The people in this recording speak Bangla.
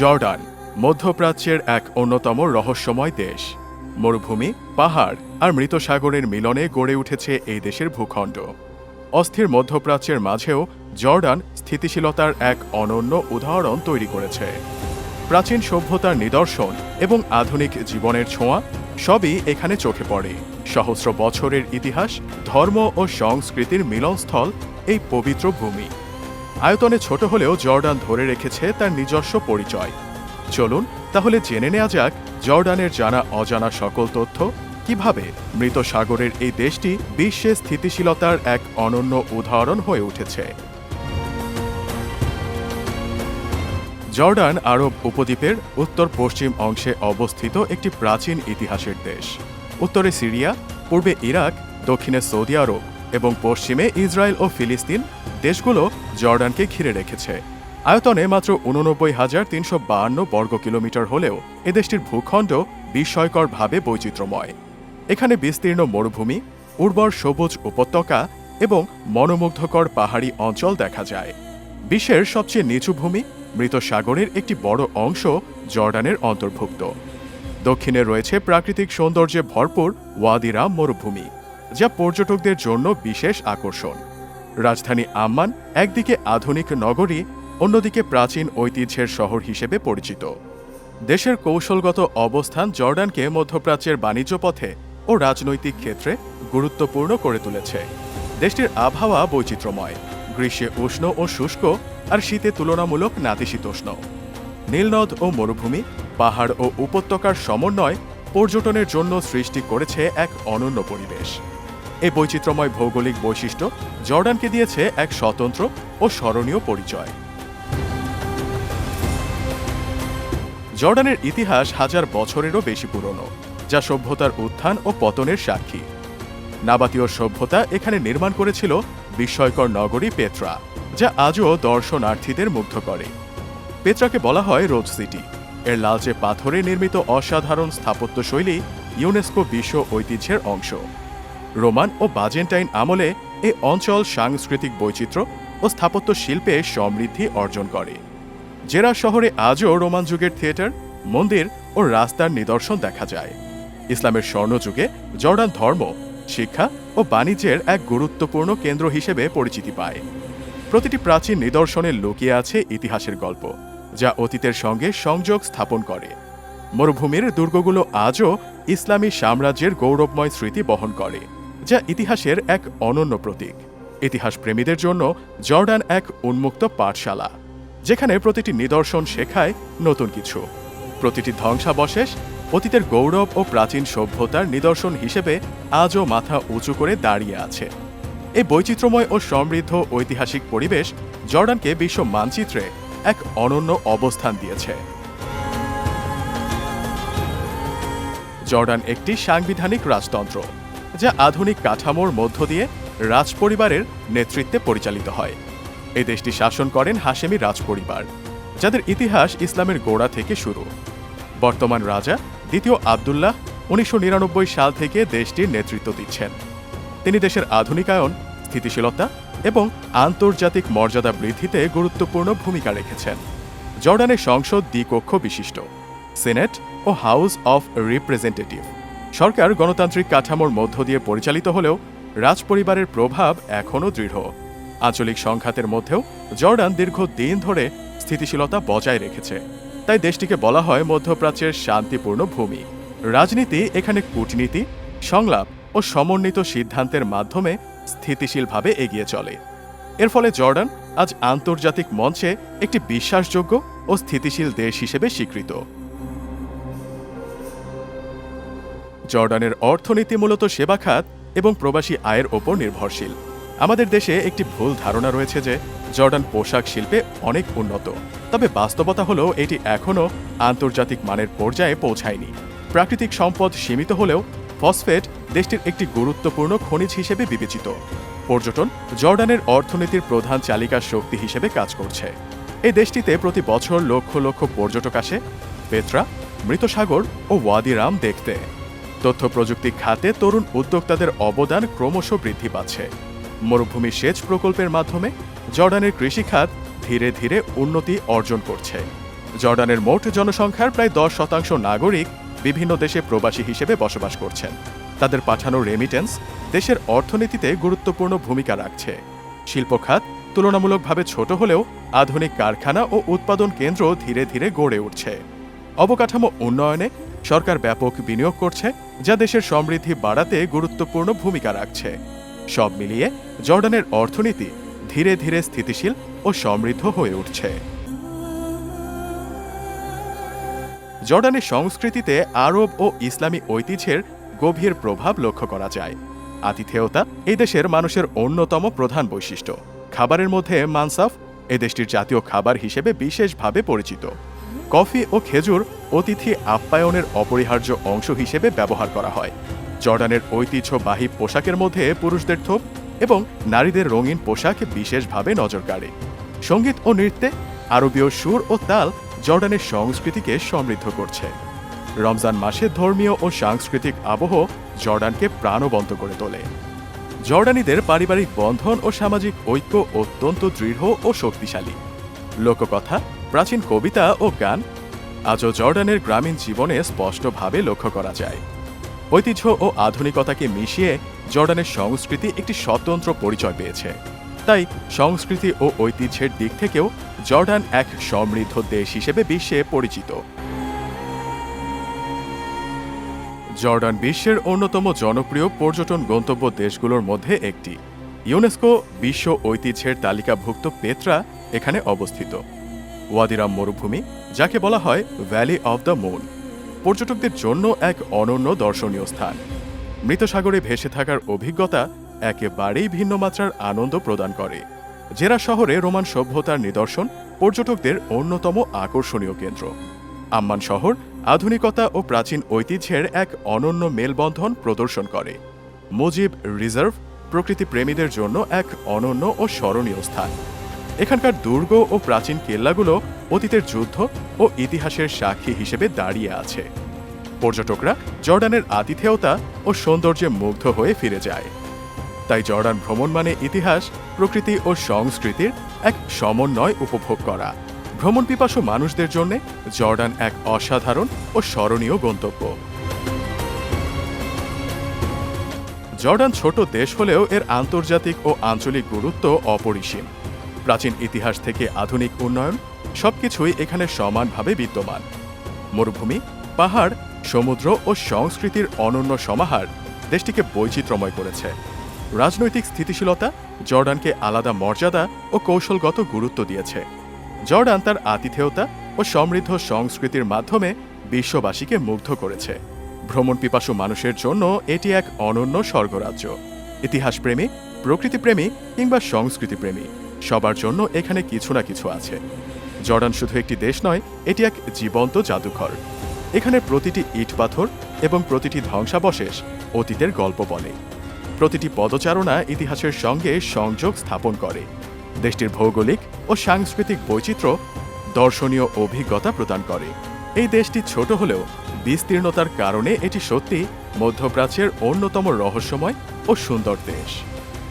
জর্ডান, মধ্যপ্রাচ্যের এক অন্যতম রহস্যময় দেশ। মরুভূমি, পাহাড় আর মৃত সাগরের মিলনে গড়ে উঠেছে এই দেশের ভূখণ্ড। অস্থির মধ্যপ্রাচ্যের মাঝেও জর্ডান স্থিতিশীলতার এক অনন্য উদাহরণ তৈরি করেছে। প্রাচীন সভ্যতার নিদর্শন এবং আধুনিক জীবনের ছোঁয়া সবই এখানে চোখে পড়ে। সহস্র বছরের ইতিহাস, ধর্ম ও সংস্কৃতির মিলনস্থল এই পবিত্র ভূমি। আয়তনে ছোট হলেও জর্ডান ধরে রেখেছে তার নিজস্ব পরিচয়। চলুন, তাহলে জেনে নেওয়া যাক জর্ডানের জানা অজানা সকল তথ্য, কীভাবে মৃত সাগরের এই দেশটি বিশ্বে স্থিতিশীলতার এক অনন্য উদাহরণ হয়ে উঠেছে। জর্ডান আরব উপদ্বীপের উত্তর পশ্চিম অংশে অবস্থিত একটি প্রাচীন ইতিহাসের দেশ। উত্তরে সিরিয়া, পূর্বে ইরাক, দক্ষিণে সৌদি আরব এবং পশ্চিমে ইসরায়েল ও ফিলিস্তিন দেশগুলো জর্ডানকে ঘিরে রেখেছে। আয়তনে মাত্র উননব্বই হাজার তিনশো বাহান্ন বর্গ কিলোমিটার হলেও এ দেশটির ভূখণ্ড বিস্ময়করভাবে বৈচিত্র্যময়। এখানে বিস্তীর্ণ মরুভূমি, উর্বর সবুজ উপত্যকা এবং মনোমুগ্ধকর পাহাড়ি অঞ্চল দেখা যায়। বিশ্বের সবচেয়ে নিচু ভূমি, মৃত সাগরের একটি বড় অংশ জর্ডানের অন্তর্ভুক্ত। দক্ষিণে রয়েছে প্রাকৃতিক সৌন্দর্যে ভরপুর ওয়াদিরা মরুভূমি, যা পর্যটকদের জন্য বিশেষ আকর্ষণ। রাজধানী আম্মান একদিকে আধুনিক নগরী, অন্যদিকে প্রাচীন ঐতিহ্যের শহর হিসেবে পরিচিত। দেশের কৌশলগত অবস্থান জর্ডানকে মধ্যপ্রাচ্যের বাণিজ্য পথে ও রাজনৈতিক ক্ষেত্রে গুরুত্বপূর্ণ করে তুলেছে। দেশটির আবহাওয়া বৈচিত্র্যময়, গ্রীষ্মে উষ্ণ ও শুষ্ক আর শীতে তুলনামূলক নাতিশীতোষ্ণ। নীলনদ ও মরুভূমি, পাহাড় ও উপত্যকার সমন্বয় পর্যটনের জন্য সৃষ্টি করেছে এক অনন্য পরিবেশ। এই বৈচিত্র্যময় ভৌগোলিক বৈশিষ্ট্য জর্ডানকে দিয়েছে এক স্বতন্ত্র ও স্মরণীয় পরিচয়। জর্ডানের ইতিহাস হাজার বছরেরও বেশি পুরনো, যা সভ্যতার উত্থান ও পতনের সাক্ষী। নাবাতীয় সভ্যতা এখানে নির্মাণ করেছিল বিস্ময়কর নগরী পেত্রা, যা আজও দর্শনার্থীদের মুগ্ধ করে। পেত্রাকে বলা হয় রোজ সিটি। এর লালচে পাথরে নির্মিত অসাধারণ স্থাপত্যশৈলী ইউনেস্কো বিশ্ব ঐতিহ্যের অংশ। রোমান ও বাজেন্টাইন আমলে এ অঞ্চল সাংস্কৃতিক বৈচিত্র্য ও স্থাপত্য শিল্পে সমৃদ্ধি অর্জন করে। জেরা শহরে আজও রোমান যুগের থিয়েটার, মন্দির ও রাস্তার নিদর্শন দেখা যায়। ইসলামের স্বর্ণযুগে জর্ডান ধর্ম, শিক্ষা ও বাণিজ্যের এক গুরুত্বপূর্ণ কেন্দ্র হিসেবে পরিচিতি পায়। প্রতিটি প্রাচীন নিদর্শনে লুকিয়ে আছে ইতিহাসের গল্প, যা অতীতের সঙ্গে সংযোগ স্থাপন করে। মরুভূমির দুর্গগুলো আজও ইসলামী সাম্রাজ্যের গৌরবময় স্মৃতি বহন করে। যা ইতিহাসের এক অনন্য প্রতীক। ইতিহাস প্রেমীদের জন্য জর্ডান এক উন্মুক্ত পাঠশালা, যেখানে প্রতিটি নিদর্শন শেখায় নতুন কিছু। প্রতিটি ধ্বংসাবশেষ অতীতের গৌরব ও প্রাচীন সভ্যতার নিদর্শন হিসেবে আজও মাথা উঁচু করে দাঁড়িয়ে আছে। এই বৈচিত্র্যময় ও সমৃদ্ধ ঐতিহাসিক পরিবেশ জর্ডানকে বিশ্ব মানচিত্রে এক অনন্য অবস্থান দিয়েছে। জর্ডান একটি সাংবিধানিক রাজতন্ত্র। যা আধুনিক কাঠামোর মধ্য দিয়ে রাজপরিবারের নেতৃত্বে পরিচালিত হয়। এই দেশটি শাসন করেন হাশেমি রাজপরিবার, যাদের ইতিহাস ইসলামের গোড়া থেকে শুরু। বর্তমান রাজা দ্বিতীয় আবদুল্লাহ উনিশশো নিরানব্বই সাল থেকে দেশটির নেতৃত্ব দিচ্ছেন। তিনি দেশের আধুনিকায়ন, স্থিতিশীলতা এবং আন্তর্জাতিক মর্যাদা বৃদ্ধিতে গুরুত্বপূর্ণ ভূমিকা রেখেছেন। জর্ডানের সংসদ দ্বিকক্ষ বিশিষ্ট, সিনেট ও হাউস অফ রিপ্রেজেন্টেটিভ। সরকার গণতান্ত্রিক কাঠামোর মধ্য দিয়ে পরিচালিত হলেও রাজপরিবারের প্রভাব এখনও দৃঢ়। আঞ্চলিক সংঘাতের মধ্যেও জর্ডান দীর্ঘদিন ধরে স্থিতিশীলতা বজায় রেখেছে। তাই দেশটিকে বলা হয় মধ্যপ্রাচ্যের শান্তিপূর্ণ ভূমি। রাজনীতি এখানে কূটনীতি, সংলাপ ও সমন্বিত সিদ্ধান্তের মাধ্যমে স্থিতিশীলভাবে এগিয়ে চলে। এর ফলে জর্ডান আজ আন্তর্জাতিক মঞ্চে একটি বিশ্বাসযোগ্য ও স্থিতিশীল দেশ হিসেবে স্বীকৃত। জর্ডানের অর্থনীতি মূলত সেবা খাত এবং প্রবাসী আয়ের ওপর নির্ভরশীল। আমাদের দেশে একটি ভুল ধারণা রয়েছে যে, জর্ডান পোশাক শিল্পে অনেক উন্নত। তবে বাস্তবতা হলো, এটি এখনও আন্তর্জাতিক মানের পর্যায়ে পৌঁছায়নি। প্রাকৃতিক সম্পদ সীমিত হলেও, ফসফেট দেশটির একটি গুরুত্বপূর্ণ খনিজ হিসেবে বিবেচিত। পর্যটন জর্ডানের অর্থনীতির প্রধান চালিকা শক্তি হিসেবে কাজ করছে। এই দেশটিতে প্রতি বছর লক্ষ লক্ষ পর্যটক আসে। পেত্রা মৃতসাগর ও ওয়াদিরাম দেখতে। তথ্য প্রযুক্তি খাতে তরুণ উদ্যোক্তাদের অবদান ক্রমশ বৃদ্ধি পাচ্ছে। মরুভূমি সেচ প্রকল্পের মাধ্যমে জর্ডানের কৃষিখাত ধীরে ধীরে উন্নতি অর্জন করছে। জর্ডানের মোট জনসংখ্যার প্রায় দশ শতাংশ নাগরিক বিভিন্ন দেশে প্রবাসী হিসেবে বসবাস করছেন। তাদের পাঠানো রেমিটেন্স দেশের অর্থনীতিতে গুরুত্বপূর্ণ ভূমিকা রাখছে। শিল্প খাত তুলনামূলকভাবে ছোট হলেও আধুনিক কারখানা ও উৎপাদন কেন্দ্র ধীরে ধীরে গড়ে উঠছে। অবকাঠামো উন্নয়নে সরকার ব্যাপক বিনিয়োগ করছে, যা দেশের সমৃদ্ধি বাড়াতে গুরুত্বপূর্ণ ভূমিকা রাখছে। সব মিলিয়ে জর্ডানের অর্থনীতি ধীরে ধীরে স্থিতিশীল ও সমৃদ্ধ হয়ে উঠছে। জর্ডানের সংস্কৃতিতে আরব ও ইসলামী ঐতিহ্যের গভীর প্রভাব লক্ষ্য করা যায়। আতিথেয়তা এই দেশের মানুষের অন্যতম প্রধান বৈশিষ্ট্য। খাবারের মধ্যে মানসাফ এ দেশটির জাতীয় খাবার হিসেবে বিশেষভাবে পরিচিত। কফি ও খেজুর অতিথি আপ্যায়নের অপরিহার্য অংশ হিসেবে ব্যবহার করা হয়। জর্ডানের ঐতিহ্যবাহী পোশাকের মধ্যে পুরুষদের থোপ এবং নারীদের রঙিন পোশাক বিশেষভাবে নজর কাড়ে সংগীত ও নৃত্যে আরবীয় সুর ও তাল জর্ডানের সংস্কৃতিকে সমৃদ্ধ করছে। রমজান মাসে ধর্মীয় ও সাংস্কৃতিক আবহ জর্ডানকে প্রাণবন্ত করে তোলে। জর্ডানিদের পারিবারিক বন্ধন ও সামাজিক ঐক্য অত্যন্ত দৃঢ় ও শক্তিশালী। লোককথা প্রাচীন কবিতা ও গান আজও জর্ডানের গ্রামীণ জীবনে স্পষ্টভাবে লক্ষ্য করা যায়। ঐতিহ্য ও আধুনিকতাকে মিশিয়ে জর্ডানের সংস্কৃতি একটি স্বতন্ত্র পরিচয় পেয়েছে। তাই সংস্কৃতি ও ঐতিহ্যের দিক থেকেও জর্ডান এক সমৃদ্ধ দেশ হিসেবে বিশ্বে পরিচিত। জর্ডান বিশ্বের অন্যতম জনপ্রিয় পর্যটন গন্তব্য দেশগুলোর মধ্যে একটি। ইউনেস্কো বিশ্ব ঐতিহ্যের তালিকাভুক্ত পেত্রা এখানে অবস্থিত। ওয়াদিরাম মরুভূমি, যাকে বলা হয় ভ্যালি অব দ্য মুন পর্যটকদের জন্য এক অনন্য দর্শনীয় স্থান। মৃত সাগরে ভেসে থাকার অভিজ্ঞতা একেবারেই ভিন্ন মাত্রার আনন্দ প্রদান করে। জেরা শহরে রোমান সভ্যতার নিদর্শন পর্যটকদের অন্যতম আকর্ষণীয় কেন্দ্র। আম্মান শহর আধুনিকতা ও প্রাচীন ঐতিহ্যের এক অনন্য মেলবন্ধন প্রদর্শন করে। মুজিব রিজার্ভ প্রকৃতিপ্রেমীদের জন্য এক অনন্য ও স্মরণীয় স্থান। এখানকার দুর্গ ও প্রাচীন কেল্লাগুলো অতীতের যুদ্ধ ও ইতিহাসের সাক্ষী হিসেবে দাঁড়িয়ে আছে। পর্যটকরা জর্ডানের আতিথেয়তা ও সৌন্দর্যে মুগ্ধ হয়ে ফিরে যায়। তাই জর্ডান ভ্রমণ মানে ইতিহাস, প্রকৃতি ও সংস্কৃতির এক সমন্বয় উপভোগ করা। ভ্রমণ পিপাসু মানুষদের জন্য জর্ডান এক অসাধারণ ও স্মরণীয় গন্তব্য। জর্ডান ছোট দেশ হলেও এর আন্তর্জাতিক ও আঞ্চলিক গুরুত্ব অপরিসীম। প্রাচীন ইতিহাস থেকে আধুনিক উন্নয়ন, সবকিছুই এখানে সমানভাবে বিদ্যমান। মরুভূমি, পাহাড়, সমুদ্র ও সংস্কৃতির অনন্য সমাহার দেশটিকে বৈচিত্র্যময় করেছে। রাজনৈতিক স্থিতিশীলতা জর্ডানকে আলাদা মর্যাদা ও কৌশলগত গুরুত্ব দিয়েছে। জর্ডান তার আতিথেয়তা ও সমৃদ্ধ সংস্কৃতির মাধ্যমে বিশ্ববাসীকে মুগ্ধ করেছে। ভ্রমণ পিপাসু মানুষের জন্য এটি এক অনন্য স্বর্গরাজ্য। ইতিহাসপ্রেমী, প্রকৃতিপ্রেমী কিংবা সংস্কৃতিপ্রেমী। সবার জন্য এখানে কিছু না কিছু আছে। জর্ডান শুধু একটি দেশ নয়, এটি এক জীবন্ত জাদুঘর। এখানে প্রতিটি ইট পাথর এবং প্রতিটি ধ্বংসাবশেষ অতীতের গল্প বলে। প্রতিটি পদচারণা ইতিহাসের সঙ্গে সংযোগ স্থাপন করে। দেশটির ভৌগোলিক ও সাংস্কৃতিক বৈচিত্র্য দর্শনীয় অভিজ্ঞতা প্রদান করে। এই দেশটি ছোট হলেও বিস্তীর্ণতার কারণে এটি সত্যি মধ্যপ্রাচ্যের অন্যতম রহস্যময় ও সুন্দর দেশ।